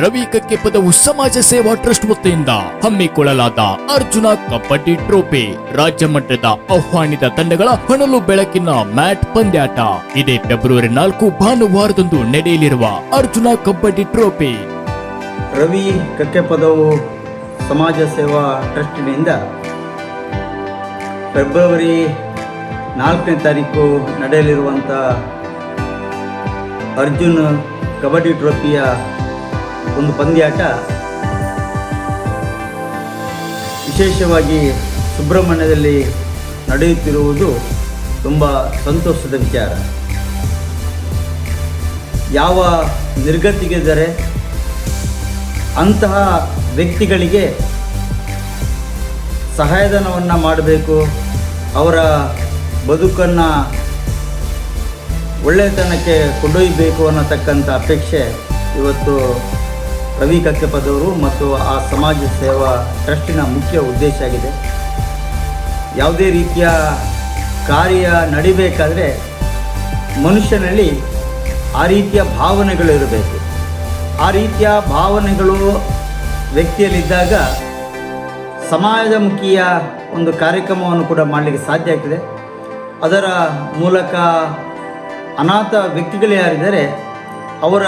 ರವಿ ಕಕ್ಕೆ ಪದವು ಸಮಾಜ ಸೇವಾ ಟ್ರಸ್ಟ್ ವತಿಯಿಂದ ಹಮ್ಮಿಕೊಳ್ಳಲಾದ ಅರ್ಜುನ ಕಬಡ್ಡಿ ಟ್ರೋಫಿ. ರಾಜ್ಯ ಮಟ್ಟದ ಆಹ್ವಾನಿತ ತಂಡಗಳ ಹಣಲು ಬೆಳಕಿನ ಮ್ಯಾಟ್ ಪಂದ್ಯಾಟ. ಇದೇ ಫೆಬ್ರವರಿ ನಾಲ್ಕು ಭಾನುವಾರದಂದು ನಡೆಯಲಿರುವ ಅರ್ಜುನ ಕಬಡ್ಡಿ ಟ್ರೋಫಿ. ರವಿ ಕಕ್ಕೆಪದವು ಸಮಾಜ ಸೇವಾ ಟ್ರಸ್ಟಿನಿಂದ ಫೆಬ್ರವರಿ ನಾಲ್ಕನೇ ತಾರೀಕು ನಡೆಯಲಿರುವಂಥ ಅರ್ಜುನ್ ಕಬಡ್ಡಿ ಟ್ರೋಫಿಯ ಒಂದು ಪಂದ್ಯಾಟ. ವಿಶೇಷವಾಗಿ ಸುಬ್ರಹ್ಮಣ್ಯದಲ್ಲಿ ನಡೆಯುತ್ತಿರುವುದು ತುಂಬ ಸಂತೋಷದ ವಿಚಾರ. ಯಾವ ನಿರ್ಗತಿಗೆದರೆ ಅಂತಹ ವ್ಯಕ್ತಿಗಳಿಗೆ ಸಹಾಯಧನವನ್ನು ಮಾಡಬೇಕು. ಅವರ ಬದುಕನ್ನು ಒಳ್ಳೆಯತನಕ್ಕೆ ಕೊಂಡೊಯ್ಯಬೇಕು ಅನ್ನತಕ್ಕಂಥ ಅಪೇಕ್ಷೆ ಇವತ್ತು ರವಿ ಕಕ್ಕಪ್ಪದವರು ಮತ್ತು ಆ ಸಮಾಜ ಸೇವಾ ಟ್ರಸ್ಟಿನ ಮುಖ್ಯ ಉದ್ದೇಶ ಆಗಿದೆ. ಯಾವುದೇ ರೀತಿಯ ಕಾರ್ಯ ನಡಿಬೇಕಾದರೆ ಮನುಷ್ಯನಲ್ಲಿ ಆ ರೀತಿಯ ಭಾವನೆಗಳು ಇರಬೇಕು. ಆ ರೀತಿಯ ಭಾವನೆಗಳು ವ್ಯಕ್ತಿಯಲ್ಲಿದ್ದಾಗ ಸಮಾಜಮುಖಿಯ ಒಂದು ಕಾರ್ಯಕ್ರಮವನ್ನು ಕೂಡ ಮಾಡಲಿಕ್ಕೆ ಸಾಧ್ಯ ಆಗ್ತದೆ. ಅದರ ಮೂಲಕ ಅನಾಥ ವ್ಯಕ್ತಿಗಳು ಯಾರಿದ್ದಾರೆ, ಅವರ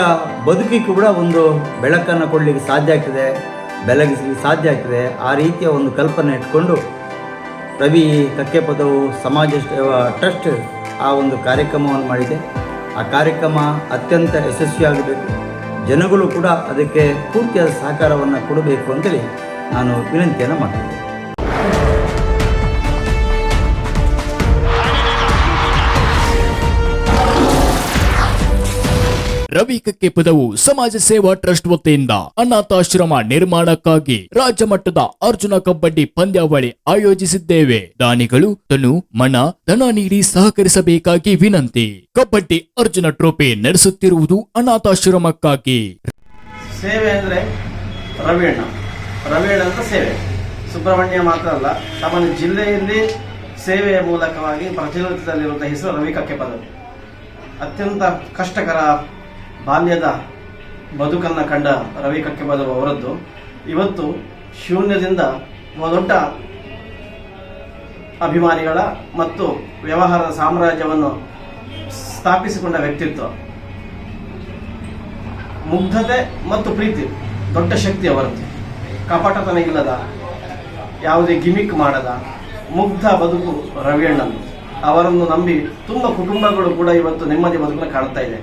ಬದುಕಿಗೆ ಕೂಡ ಒಂದು ಬೆಳಕನ್ನು ಕೊಡಲಿಕ್ಕೆ ಸಾಧ್ಯ ಆಗ್ತದೆ, ಬೆಳಗಿಸಲಿಕ್ಕೆ ಸಾಧ್ಯ ಆಗ್ತದೆ. ಆ ರೀತಿಯ ಒಂದು ಕಲ್ಪನೆ ಇಟ್ಕೊಂಡು ರವಿ ಕಕ್ಕೆಪದವು ಸಮಾಜ ಟ್ರಸ್ಟ್ ಆ ಒಂದು ಕಾರ್ಯಕ್ರಮವನ್ನು ಮಾಡಿದೆ. ಆ ಕಾರ್ಯಕ್ರಮ ಅತ್ಯಂತ ಯಶಸ್ವಿಯಾಗಬೇಕು. ಜನಗಳು ಕೂಡ ಅದಕ್ಕೆ ಪೂರ್ತಿಯಾದ ಸಹಕಾರವನ್ನು ಕೊಡಬೇಕು ಅಂತೇಳಿ ನಾನು ವಿನಂತಿಯನ್ನು ಮಾಡ್ತೀನಿ. ರವಿ ಕಕ್ಕೆ ಪದವು ಸಮಾಜ ಸೇವಾ ಟ್ರಸ್ಟ್ ವತಿಯಿಂದ ಅನಾಥಾಶ್ರಮ ನಿರ್ಮಾಣಕ್ಕಾಗಿ ರಾಜ್ಯ ಮಟ್ಟದ ಅರ್ಜುನ ಕಬಡ್ಡಿ ಪಂದ್ಯಾವಳಿ ಆಯೋಜಿಸಿದ್ದೇವೆ. ದಾನಿಗಳು ತನು ಮನ, ಧನ ನೀಡಿ ಸಹಕರಿಸಬೇಕಾಗಿ ವಿನಂತಿ. ಕಬಡ್ಡಿ ಅರ್ಜುನ ಟ್ರೋಫಿ ನಡೆಸುತ್ತಿರುವುದು ಅನಾಥಾಶ್ರಮಕ್ಕಾಗಿ. ಸೇವೆ ಅಂದ್ರೆ ರವೇಣ ರವೇಣ ಅಂತ ಸೇವೆ. ಸುಬ್ರಹ್ಮಣ್ಯ ಮಾತ್ರ ಅಲ್ಲ, ಸಾಮಾನ್ಯ ಜಿಲ್ಲೆಯಲ್ಲಿ ಸೇವೆಯ ಮೂಲಕವಾಗಿ ಪ್ರಚಲಿತದಲ್ಲಿರುವಂತಹ ಹೆಸರು ರವಿ ಕಕ್ಕೆ ಪದವಿ ಅತ್ಯಂತ ಕಷ್ಟಕರ ಬಾಲ್ಯದ ಬದುಕನ್ನು ಕಂಡ ರವಿ ಕಕ್ಕೆ ಪದವು ಅವರದ್ದು. ಇವತ್ತು ಶೂನ್ಯದಿಂದ ದೊಡ್ಡ ಅಭಿಮಾನಿಗಳ ಮತ್ತು ವ್ಯವಹಾರದ ಸಾಮ್ರಾಜ್ಯವನ್ನು ಸ್ಥಾಪಿಸಿಕೊಂಡ ವ್ಯಕ್ತಿತ್ವ. ಮುಗ್ಧತೆ ಮತ್ತು ಪ್ರೀತಿ ದೊಡ್ಡ ಶಕ್ತಿ ಅವರದ್ದು. ಕಪಟ ಇಲ್ಲದ ಯಾವುದೇ ಗಿಮಿಕ್ ಮಾಡದ, ಮುಗ್ಧ ಬದುಕು ರವಿಯಣ್ಣನು ಅವರನ್ನು ನಂಬಿ ತುಂಬ ಕುಟುಂಬಗಳು ಕೂಡ ಇವತ್ತು ನೆಮ್ಮದಿ ಬದುಕನ್ನು ಕಾಣ್ತಾ ಇದೆ.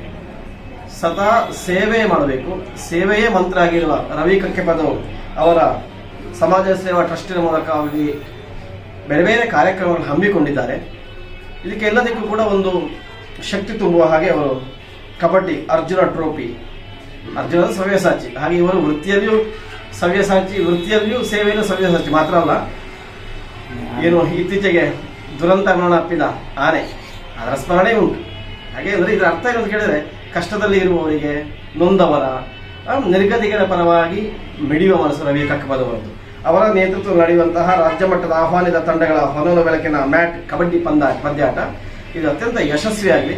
ಸದಾ ಸೇವೆ ಮಾಡಬೇಕು. ಸೇವೆಯೇ ಮಂತ್ರ ಆಗಿರುವ ರವಿ ಕಕ್ಕೆಪದವು ಅವರ ಸಮಾಜ ಸೇವಾ ಟ್ರಸ್ಟಿನ ಮೂಲಕ ಅವರಿಗೆ ಬೇರೆ ಬೇರೆ ಕಾರ್ಯಕ್ರಮಗಳನ್ನು ಹಮ್ಮಿಕೊಂಡಿದ್ದಾರೆ. ಇದಕ್ಕೆ ಎಲ್ಲದಕ್ಕೂ ಕೂಡ ಒಂದು ಶಕ್ತಿ ತುಂಬುವ ಹಾಗೆ ಅವರು ಕಬಡ್ಡಿ, ಅರ್ಜುನ ಟ್ರೋಫಿ ಅರ್ಜುನ ಸವ್ಯಸಾಚಿ, ಹಾಗೆ ಇವರು ವೃತ್ತಿಯಲ್ಲಿಯೂ ಸವ್ಯಸಾಚಿ, ವೃತ್ತಿಯಲ್ಲಿಯೂ ಸೇವೆಯಲ್ಲೂ ಸವ್ಯಸಾಚಿ ಮಾತ್ರ ಅಲ್ಲ, ಏನು ಇತ್ತೀಚೆಗೆ ದುರಂತ ಮರಣ ಅಪ್ಪಿದ ಆನೆ. ಅದರ ಸ್ಮರಣೆ ಉಂಟು. ಹಾಗೆ ಅಂದರೆ ಇದರ ಅರ್ಥ ಏನಂತ ಕೇಳಿದ್ರೆ ಕಷ್ಟದಲ್ಲಿ ಇರುವವರಿಗೆ ನೊಂದವರ ನಿರ್ಗತಿಗರ ಪರವಾಗಿ ಮಿಡಿಯುವ ಮನಸ್ಸು ರವಿ ಕಕ್ಕಬದವರದ್ದು ಅವರ ನೇತೃತ್ವ ನಡೆಯುವಂತಹ ರಾಜ್ಯ ಮಟ್ಟದ ಆಹ್ವಾನಿತ ತಂಡಗಳ ಹೊನಲು ಬೆಳಕಿನ ಮ್ಯಾಟ್ ಕಬಡ್ಡಿ ಪಂದ ಪಂದ್ಯಾಟ ಇದು ಅತ್ಯಂತ ಯಶಸ್ವಿಯಾಗಲಿ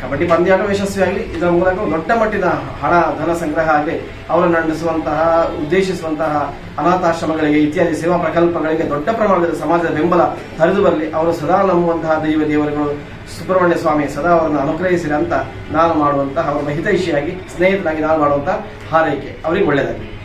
ಕಬಡ್ಡಿ ಪಂದ್ಯಾಟ ಯಶಸ್ವಿಯಾಗಲಿ ಇದರ ಮೂಲಕ ದೊಡ್ಡ ಮಟ್ಟಿನ ಹಣ, ಧನ ಸಂಗ್ರಹ ಆಗಲಿ, ಅವರನ್ನು ನಡೆಸುವಂತಹ, ಉದ್ದೇಶಿಸುವಂತಹ ಅನಾಥಾಶ್ರಮಗಳಿಗೆ ಇತ್ಯಾದಿ ಸೇವಾ ಪ್ರಕಲ್ಪಗಳಿಗೆ ದೊಡ್ಡ ಪ್ರಮಾಣದಲ್ಲಿ ಸಮಾಜದ ಬೆಂಬಲ ಹರಿದು ಬರಲಿ. ಅವರು ಸದಾ ನಂಬುವಂತಹ ದೈವ ದೇವರುಗಳು ಸುಬ್ರಹ್ಮಣ್ಯ ಸ್ವಾಮಿ ಸದಾ ಅವರನ್ನು ಅನುಗ್ರಹಿಸಿರಿ ನಾನು ಮಾಡುವಂತಹ ಅವರ ಹಿತೈಷಿಯಾಗಿ, ಸ್ನೇಹಿತನಾಗಿ ನಾನು ಮಾಡುವಂತಹ ಹಾರೈಕೆ. ಅವರಿಗೆ ಒಳ್ಳೆಯದಾಗಲಿ.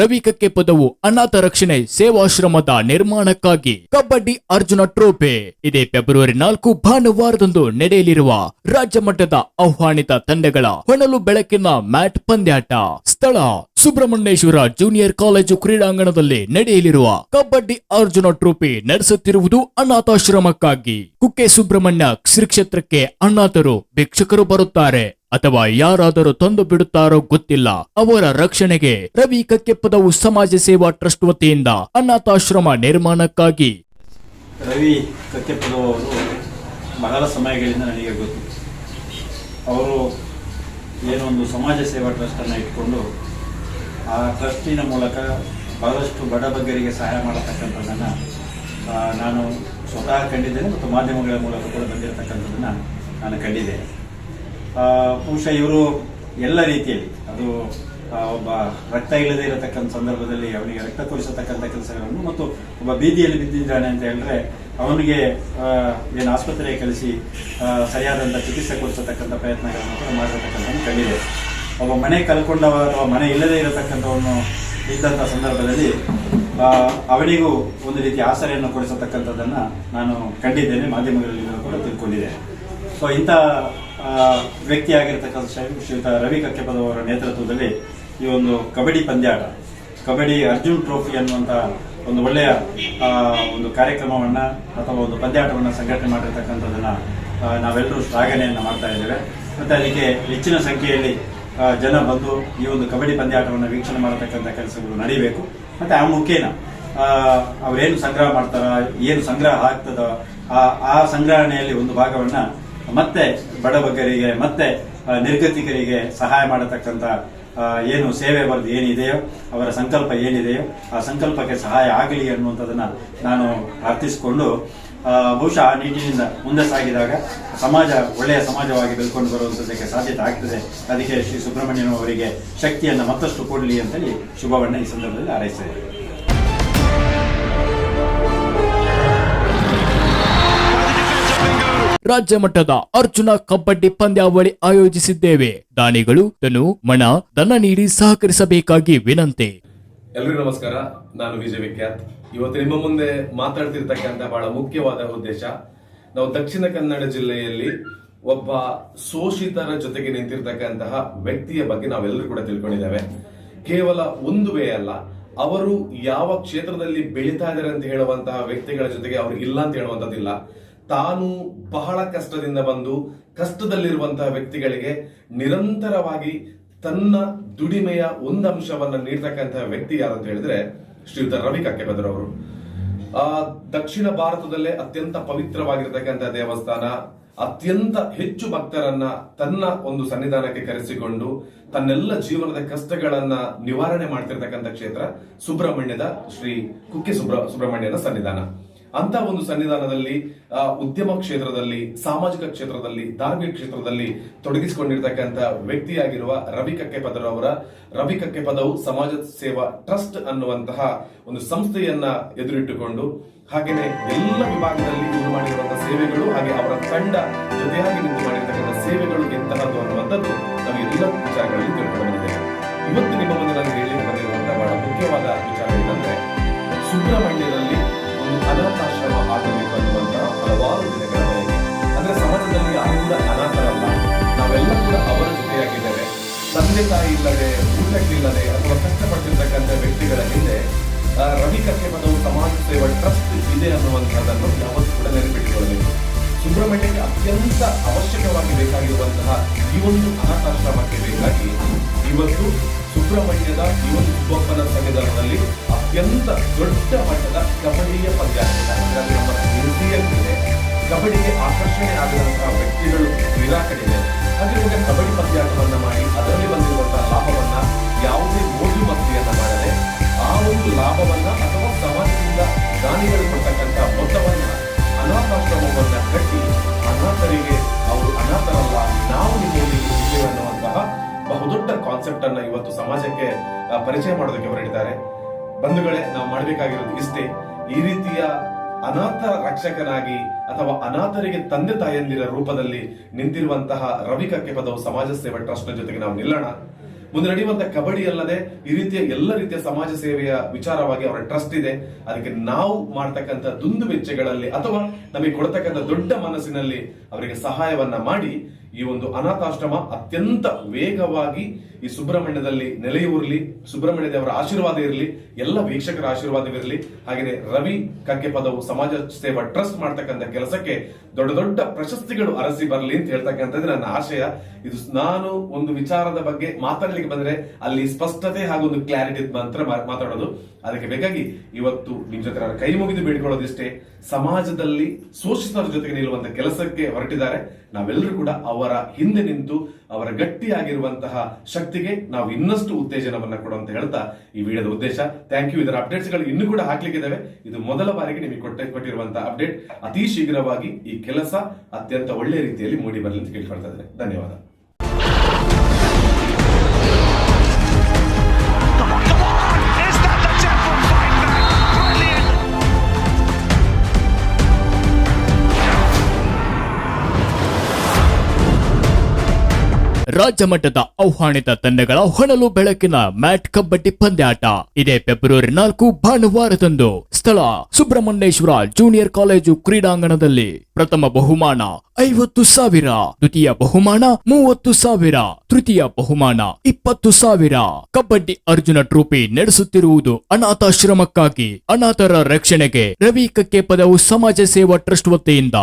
ರವಿ ಕಕ್ಕೆ ಪದವು ಅನಾಥ ರಕ್ಷಣೆ, ಸೇವಾಶ್ರಮದ ನಿರ್ಮಾಣಕ್ಕಾಗಿ. ಕಬಡ್ಡಿ ಅರ್ಜುನ ಟ್ರೋಫಿ. ಇದೇ ಫೆಬ್ರವರಿ ನಾಲ್ಕು ಭಾನುವಾರದಂದು ನಡೆಯಲಿರುವ ರಾಜ್ಯ ಮಟ್ಟದ ಆಹ್ವಾನಿತ ತಂಡಗಳ ಹೊಣಲು ಬೆಳಕಿನ ಮ್ಯಾಟ್ ಪಂದ್ಯಾಟ. ಸ್ಥಳ, ಸುಬ್ರಹ್ಮಣ್ಯೇಶ್ವರ ಜೂನಿಯರ್ ಕಾಲೇಜು ಕ್ರೀಡಾಂಗಣದಲ್ಲಿ ನಡೆಯಲಿರುವ ಕಬಡ್ಡಿ ಅರ್ಜುನ ಟ್ರೋಫಿ ನಡೆಸುತ್ತಿರುವುದು ಅನಾಥಾಶ್ರಮಕ್ಕಾಗಿ. ಕುಕ್ಕೆ ಸುಬ್ರಹ್ಮಣ್ಯ ಶ್ರೀ ಕ್ಷೇತ್ರಕ್ಕೆ ಅನಾಥರು, ಭಿಕ್ಷಕರು ಬರುತ್ತಾರೆ. ಅಥವಾ ಯಾರಾದರೂ ತಂದು ಬಿಡುತ್ತಾರೋ ಗೊತ್ತಿಲ್ಲ, ಅವರ ರಕ್ಷಣೆಗೆ ರವಿ ಕಕ್ಕೆಪ್ಪದವು ಸಮಾಜ ಸೇವಾ ಟ್ರಸ್ಟ್ ವತಿಯಿಂದ ಅನಾಥಾಶ್ರಮ ನಿರ್ಮಾಣಕ್ಕಾಗಿ. ರವಿ ಕತ್ತೆಪ್ಪದವರು ಬಹಳ ಸಮಯಗಳಿಂದ ನನಗೆ ಗೊತ್ತು. ಅವರು ಏನೊಂದು ಸಮಾಜ ಸೇವಾ ಟ್ರಸ್ಟನ್ನು ಇಟ್ಕೊಂಡು ಆ ಟ್ರಸ್ಟಿನ ಮೂಲಕ ಬಹಳಷ್ಟು ಬಡಬಗ್ಗರಿಗೆ ಸಹಾಯ ಮಾಡತಕ್ಕಂಥದ್ದನ್ನು ನಾನು ಸ್ವತಃ ಕಂಡಿದ್ದೇನೆ ಮತ್ತು ಮಾಧ್ಯಮಗಳ ಮೂಲಕ ಕೂಡ ಬಂದಿರತಕ್ಕಂಥದ್ದನ್ನು ನಾನು ಕಂಡಿದ್ದೇನೆ. ಬಹುಶಃ ಇವರು ಎಲ್ಲ ರೀತಿಯಲ್ಲಿ, ಅದು ಒಬ್ಬ ರಕ್ತ ಇಲ್ಲದೆ ಇರತಕ್ಕಂಥ ಸಂದರ್ಭದಲ್ಲಿ ಅವನಿಗೆ ರಕ್ತ ಕೊಡಿಸತಕ್ಕಂಥ ಕೆಲಸಗಳನ್ನು ಮತ್ತು ಒಬ್ಬ ಬೀದಿಯಲ್ಲಿ ಬಿದ್ದಿದ್ದಾನೆ ಅಂತ ಹೇಳಿದ್ರೆ ಅವನಿಗೆ ಏನು ಆಸ್ಪತ್ರೆಗೆ ಕಳಿಸಿ ಸರಿಯಾದಂಥ ಚಿಕಿತ್ಸೆ ಕೊಡಿಸತಕ್ಕಂಥ ಪ್ರಯತ್ನಗಳನ್ನು ಕೂಡ ಮಾಡಿರತಕ್ಕಂಥ ಕಂಡಿದೆ ಒಬ್ಬ ಮನೆ ಕಲ್ಕೊಂಡವ ಅಥವಾ ಮನೆ ಇಲ್ಲದೆ ಇರತಕ್ಕಂಥವನು ಇದ್ದಂಥ ಸಂದರ್ಭದಲ್ಲಿ ಅವನಿಗೂ ಒಂದು ರೀತಿ ಆಸರೆಯನ್ನು ಕೊಡಿಸತಕ್ಕಂಥದ್ದನ್ನು ನಾನು ಕಂಡಿದ್ದೇನೆ, ಮಾಧ್ಯಮಗಳಲ್ಲಿ ಕೂಡ ತಿಳ್ಕೊಂಡಿದ್ದೇನೆ. ಸೊ ಇಂಥ ವ್ಯಕ್ತಿಯಾಗಿರ್ತಕ್ಕಂಥ ಶ್ರೀ- ಶ್ರೀಯುತ ರವಿ ಕಕ್ಕೆಪದವರ ನೇತೃತ್ವದಲ್ಲಿ ಈ ಒಂದು ಕಬಡ್ಡಿ ಪಂದ್ಯಾಟ, ಕಬಡ್ಡಿ ಅರ್ಜುನ್ ಟ್ರೋಫಿ ಅನ್ನುವಂಥ ಒಂದು ಒಳ್ಳೆಯ ಒಂದು ಕಾರ್ಯಕ್ರಮವನ್ನು ಅಥವಾ ಒಂದು ಪಂದ್ಯಾಟವನ್ನು ಸಂಘಟನೆ ಮಾಡಿರ್ತಕ್ಕಂಥದ್ದನ್ನು ನಾವೆಲ್ಲರೂ ಶ್ಲಾಘನೆಯನ್ನು ಮಾಡ್ತಾ ಇದ್ದೇವೆ. ಮತ್ತು ಅದಕ್ಕೆ ಹೆಚ್ಚಿನ ಸಂಖ್ಯೆಯಲ್ಲಿ ಜನ ಬಂದು ಈ ಒಂದು ಕಬಡ್ಡಿ ಪಂದ್ಯಾಟವನ್ನು ವೀಕ್ಷಣೆ ಮಾಡತಕ್ಕಂಥ ಕೆಲಸಗಳು ನಡೀಬೇಕು. ಮತ್ತು ಆ ಮುಖೇನ ಅವ್ರೇನು ಸಂಗ್ರಹ ಮಾಡ್ತಾರ, ಏನು ಸಂಗ್ರಹ ಆಗ್ತದ, ಆ ಆ ಸಂಗ್ರಹಣೆಯಲ್ಲಿ ಒಂದು ಭಾಗವನ್ನ ಮತ್ತೆ ಬಡಬಗ್ಗರಿಗೆ, ಮತ್ತೆ ನಿರ್ಗತಿಕರಿಗೆ ಸಹಾಯ ಮಾಡತಕ್ಕಂಥ ಏನು ಸೇವೆ ಬರೆದು ಏನಿದೆಯೋ, ಅವರ ಸಂಕಲ್ಪ ಏನಿದೆಯೋ, ಆ ಸಂಕಲ್ಪಕ್ಕೆ ಸಹಾಯ ಆಗಲಿ ಅನ್ನುವಂಥದ್ದನ್ನು ನಾನು ಪ್ರಾರ್ಥಿಸಿಕೊಂಡು ಬಹುಶಃ ಆ ನಿಟ್ಟಿನಿಂದ ಮುಂದೆ ಸಾಗಿದಾಗ ಸಮಾಜ, ಒಳ್ಳೆಯ ಸಮಾಜವಾಗಿ ಬೆಳ್ಕೊಂಡು ಬರುವಂಥದ್ದಕ್ಕೆ ಸಾಧ್ಯತೆ ಆಗ್ತದೆ. ಅದಕ್ಕೆ ಶ್ರೀ ಸುಬ್ರಹ್ಮಣ್ಯನವರಿಗೆ ಶಕ್ತಿಯನ್ನು ಮತ್ತಷ್ಟು ಕೊಡಲಿ ಅಂತೇಳಿ ಶುಭವನ್ನು ಈ ಸಂದರ್ಭದಲ್ಲಿ ಹಾರೈಸ್ತಾ ರಾಜ್ಯ ಮಟ್ಟದ ಅರ್ಜುನ ಕಬಡ್ಡಿ ಪಂದ್ಯಾವಳಿ ಆಯೋಜಿಸಿದ್ದೇವೆ. ದಾನಿಗಳು ತನು ಮಣ, ಧನ ನೀಡಿ ಸಹಕರಿಸಬೇಕಾಗಿ ವಿನಂತಿ. ಎಲ್ರಿಗೂ ನಮಸ್ಕಾರ. ನಾನು ವಿಜಯ್ ವಿಖ್ಯಾತ್. ಇವತ್ತು ನಿಮ್ಮ ಮುಂದೆ ಮಾತಾಡ್ತಿರ್ತಕ್ಕಂಥ ಬಹಳ ಮುಖ್ಯವಾದ ಉದ್ದೇಶ, ನಾವು ದಕ್ಷಿಣ ಕನ್ನಡ ಜಿಲ್ಲೆಯಲ್ಲಿ ಒಬ್ಬ ಶೋಷಿತರ ಜೊತೆಗೆ ನಿಂತಿರ್ತಕ್ಕಂತಹ ವ್ಯಕ್ತಿಯ ಬಗ್ಗೆ ನಾವೆಲ್ಲರೂ ಕೂಡ ತಿಳ್ಕೊಂಡಿದ್ದೇವೆ. ಕೇವಲ ಒಂದು ವೇ ಅಲ್ಲ, ಅವರು ಯಾವ ಕ್ಷೇತ್ರದಲ್ಲಿ ಬೆಳೀತಾ ಇದ್ದಾರೆ ಅಂತ ಹೇಳುವಂತಹ ವ್ಯಕ್ತಿಗಳ ಜೊತೆಗೆ ಅವರು ಇಲ್ಲ ಅಂತ ಹೇಳುವಂತದ್ದಿಲ್ಲ ತಾನು ಬಹಳ ಕಷ್ಟದಿಂದ ಬಂದು ಕಷ್ಟದಲ್ಲಿರುವಂತಹ ವ್ಯಕ್ತಿಗಳಿಗೆ ನಿರಂತರವಾಗಿ ತನ್ನ ದುಡಿಮೆಯ ಒಂದು ಅಂಶವನ್ನ ನೀಡ್ತಕ್ಕಂತಹ ವ್ಯಕ್ತಿ ಯಾರಂತ ಹೇಳಿದ್ರೆ ಶ್ರೀಯುತ ರವಿ ಕಕ್ಕೆಬದರವರು ಆ, ದಕ್ಷಿಣ ಭಾರತದಲ್ಲೇ ಅತ್ಯಂತ ಪವಿತ್ರವಾಗಿರ್ತಕ್ಕಂತಹ ದೇವಸ್ಥಾನ, ಅತ್ಯಂತ ಹೆಚ್ಚು ಭಕ್ತರನ್ನ ತನ್ನ ಒಂದು ಸನ್ನಿಧಾನಕ್ಕೆ ಕರೆಸಿಕೊಂಡು ತನ್ನೆಲ್ಲ ಜೀವನದ ಕಷ್ಟಗಳನ್ನ ನಿವಾರಣೆ ಮಾಡ್ತಿರ್ತಕ್ಕಂಥ ಕ್ಷೇತ್ರ ಸುಬ್ರಹ್ಮಣ್ಯದ ಶ್ರೀ ಕುಕ್ಕೆ ಸುಬ್ರ, ಸುಬ್ರಹ್ಮಣ್ಯನ ಸನ್ನಿಧಾನ. ಅಂತ ಒಂದು ಸನ್ನಿಧಾನದಲ್ಲಿ ಉದ್ಯಮ ಕ್ಷೇತ್ರದಲ್ಲಿ, ಸಾಮಾಜಿಕ ಕ್ಷೇತ್ರದಲ್ಲಿ, ಧಾರ್ಮಿಕ ಕ್ಷೇತ್ರದಲ್ಲಿ ತೊಡಗಿಸಿಕೊಂಡಿರ್ತಕ್ಕಂಥ ವ್ಯಕ್ತಿಯಾಗಿರುವ ರವಿ ಕಕ್ಕೆಪದರ್ ಅವರ. ರವಿ ಕಕ್ಕೆಪದವು ಸಮಾಜ ಸೇವಾ ಟ್ರಸ್ಟ್ ಅನ್ನುವಂತಹ ಒಂದು ಸಂಸ್ಥೆಯನ್ನ ಎದುರಿಟ್ಟುಕೊಂಡು, ಹಾಗೆಯೇ ಎಲ್ಲ ವಿಭಾಗದಲ್ಲಿ ಇವರು ಮಾಡಿರುವಂತಹ ಸೇವೆಗಳು ಹಾಗೆ ಅವರ ತಂಡ ಜೊತೆಯಾಗಿ ನಿಂತು ಮಾಡಿರ್ತಕ್ಕಂಥ ಸೇವೆಗಳು ಎಂತಹದ್ದು ಅನ್ನುವಂಥದ್ದು ನಾವು ಎಲ್ಲ ವಿಚಾರಗಳಲ್ಲಿ ತಿಳ್ಕೊಂಡಿದ್ದೇವೆ ಇವತ್ತು ನಿಮ್ಮ ಮುಂದೆ ನಾನು ಹೇಳಿ ಬಂದಿರುವಂತಹ ಬಹಳ ಮುಖ್ಯವಾದ ವಿಚಾರ ಏನಂದ್ರೆ ಸುಬ್ರಹ್ಮಣ್ಯದಲ್ಲಿ ತಂದೆ ತಾಯಿ ಇಲ್ಲದೆ ಊಟಕ್ಕಿಲ್ಲದೆ ಅಥವಾ ಕಷ್ಟಪಟ್ಟಿರ್ತಕ್ಕಂಥ ವ್ಯಕ್ತಿಗಳ ಹಿಂದೆ ರವಿ ಕಕ್ಕೆ ಪದವು ಸಮಾಜ ಸೇವಾ ಟ್ರಸ್ಟ್ ಇದೆ ಅನ್ನುವಂಥದ್ದನ್ನು ಯಾವತ್ತೂ ಕೂಡ ನೆನಪಿಟ್ಟುಕೊಳ್ಳಬೇಕು ಸುಬ್ರಹ್ಮಣ್ಯಕ್ಕೆ ಅತ್ಯಂತ ಅವಶ್ಯಕವಾಗಿ ಬೇಕಾಗಿರುವಂತಹ ಈ ಒಂದು ಅನಾಥಾಶ್ರಮಕ್ಕೆ ಬೇಕಾಗಿ ಇವತ್ತು ಸುಬ್ರಹ್ಮಣ್ಯದ ಈ ಒಂದು ಸುಬ್ಬಪ್ಪನ ಸನ್ನಿಧಾನದಲ್ಲಿ ಅತ್ಯಂತ ದೊಡ್ಡ ಮಟ್ಟದ ಕಬಡ್ಡಿಯ ಪದ್ಯ ಅದರಲ್ಲಿ ನಮ್ಮ ಕಬಡ್ಡಿಗೆ ಆಕರ್ಷಣೆ ಆಗಿರುವಂತಹ ವ್ಯಕ್ತಿಗಳು ಕ್ರೀಡಾಕರಿದೆ ಹಾಗೆ ಕಾನ್ಸೆಪ್ಟ್ ಅನ್ನ ಇವತ್ತು ಸಮಾಜಕ್ಕೆ ಪರಿಚಯ ಮಾಡೋದಕ್ಕೆ ಹೊರಟಿದ್ದಾರೆ ಬಂಧುಗಳೇ, ನಾವು ಮಾಡಬೇಕಾಗಿರೋದು ಇಷ್ಟೇ. ಈ ರೀತಿಯ ಅನಾಥ ರಕ್ಷಕನಾಗಿ ಅಥವಾ ಅನಾಥರಿಗೆ ತಂದೆ ತಾಯಂದಿರ ರೂಪದಲ್ಲಿ ನಿಂತಿರುವಂತಹ ರವಿ ಪದವು ಸಮಾಜ ಸೇವಾ ಟ್ರಸ್ಟ್ ಜೊತೆಗೆ ನಾವು ನಿಲ್ಲೋಣ. ಮುಂದೆ ನಡೆಯುವಂತ ಕಬಡ್ಡಿ ಅಲ್ಲದೆ ಈ ರೀತಿಯ ಎಲ್ಲ ರೀತಿಯ ಸಮಾಜ ಸೇವೆಯ ವಿಚಾರವಾಗಿ ಅವರ ಟ್ರಸ್ಟ್ ಇದೆ. ಅದಕ್ಕೆ ನಾವು ಮಾಡ್ತಕ್ಕಂಥ ದುಂದು ವೆಚ್ಚಗಳಲ್ಲಿ ಅಥವಾ ನಮಗೆ ಕೊಡ್ತಕ್ಕಂಥ ದೊಡ್ಡ ಮನಸ್ಸಿನಲ್ಲಿ ಅವರಿಗೆ ಸಹಾಯವನ್ನ ಮಾಡಿ ಈ ಒಂದು ಅನಾಥಾಶ್ರಮ ಅತ್ಯಂತ ವೇಗವಾಗಿ ಈ ಸುಬ್ರಹ್ಮಣ್ಯದಲ್ಲಿ ನೆಲೆಯೂರಲಿ ಸುಬ್ರಹ್ಮಣ್ಯ ದೇವರ ಆಶೀರ್ವಾದ ಇರಲಿ, ಎಲ್ಲ ವೀಕ್ಷಕರ ಆಶೀರ್ವಾದವಿರಲಿ. ಹಾಗೆಯೇ ರವಿ ಕಕ್ಕೆ ಪದವು ಸಮಾಜ ಸೇವಾ ಟ್ರಸ್ಟ್ ಮಾಡ್ತಕ್ಕಂಥ ಕೆಲಸಕ್ಕೆ ದೊಡ್ಡ ದೊಡ್ಡ ಪ್ರಶಸ್ತಿಗಳು ಅರಸಿ ಬರಲಿ ಅಂತ ಹೇಳ್ತಕ್ಕಂಥದ್ದು ನನ್ನ ಆಶಯ. ಇದು ನಾನು ಒಂದು ವಿಚಾರದ ಬಗ್ಗೆ ಮಾತಾಡ್ಲಿಕ್ಕೆ ಬಂದ್ರೆ ಅಲ್ಲಿ ಸ್ಪಷ್ಟತೆ ಹಾಗೂ ಒಂದು ಕ್ಲಾರಿಟಿ ಮಾತ್ರ ಮಾತಾಡೋದು. ಅದಕ್ಕೆ ಬೇಕಾಗಿ ಇವತ್ತು ನಿಮ್ ಜೊತೆ ನಾನು ಕೈ ಮುಗಿದು ಬೇಡ್ಕೊಳ್ಳೋದಿಷ್ಟೇ. ಸಮಾಜದಲ್ಲಿ ಶೋಷಿತರ ಜೊತೆಗೆ ನಿಲ್ಲುವಂತ ಕೆಲಸಕ್ಕೆ ಹೊರಟಿದ್ದಾರೆ. ನಾವೆಲ್ಲರೂ ಕೂಡ ಅವರ ಹಿಂದೆ ನಿಂತು ಅವರ ಗಟ್ಟಿಯಾಗಿರುವಂತಹ ಶಕ್ತಿಗೆ ನಾವು ಇನ್ನಷ್ಟು ಉತ್ತೇಜನವನ್ನ ಕೊಡುವಂತ ಹೇಳ್ತಾ ಈ ವಿಡಿಯೋದ ಉದ್ದೇಶ. ಥ್ಯಾಂಕ್ ಯು ಇದರ ಅಪ್ಡೇಟ್ಸ್ಗಳು ಇನ್ನೂ ಕೂಡ ಹಾಕ್ಲಿಕ್ಕಿದ್ದಾವೆ ಇದು ಮೊದಲ ಬಾರಿಗೆ ನಿಮಗೆ ಕೊಟ್ಟ ಕೊಟ್ಟಿರುವಂತಹ ಅಪ್ಡೇಟ್ ಅತಿ ಶೀಘ್ರವಾಗಿ ಈ ಕೆಲಸ ಅತ್ಯಂತ ಒಳ್ಳೆಯ ರೀತಿಯಲ್ಲಿ ಮೂಡಿ ಬರಲಿ ಅಂತ ಕೇಳ್ಕೊಳ್ತಾ ಇದ್ದಾರೆ ಧನ್ಯವಾದ. ರಾಜ್ಯ ಮಟ್ಟದ ಆಹ್ವಾನಿತ ತಂಡಗಳ ಹೊಣಲು ಬೆಳಕಿನ ಮ್ಯಾಟ್ ಕಬಡ್ಡಿ ಪಂದ್ಯಾಟ. ಇದೇ ಫೆಬ್ರವರಿ ನಾಲ್ಕು ಭಾನುವಾರದಂದು ಸ್ಥಳ ಸುಬ್ರಹ್ಮಣ್ಯೇಶ್ವರ ಜೂನಿಯರ್ ಕಾಲೇಜು ಕ್ರೀಡಾಂಗಣದಲ್ಲಿ ಪ್ರಥಮ ಬಹುಮಾನ ಐವತ್ತು ಸಾವಿರ, ದ್ವಿತೀಯ ಬಹುಮಾನ ಮೂವತ್ತು ಸಾವಿರ, ತೃತೀಯ ಬಹುಮಾನ ಇಪ್ಪತ್ತು ಸಾವಿರ. ಕಬಡ್ಡಿ ಅರ್ಜುನ ಟ್ರೋಫಿ ನಡೆಸುತ್ತಿರುವುದು ಅನಾಥಾಶ್ರಮಕ್ಕಾಗಿ. ಅನಾಥರ ರಕ್ಷಣೆಗೆ ರವಿ ಕಕ್ಕೆ ಪದವು ಸಮಾಜ ಸೇವಾ ಟ್ರಸ್ಟ್ ವತಿಯಿಂದ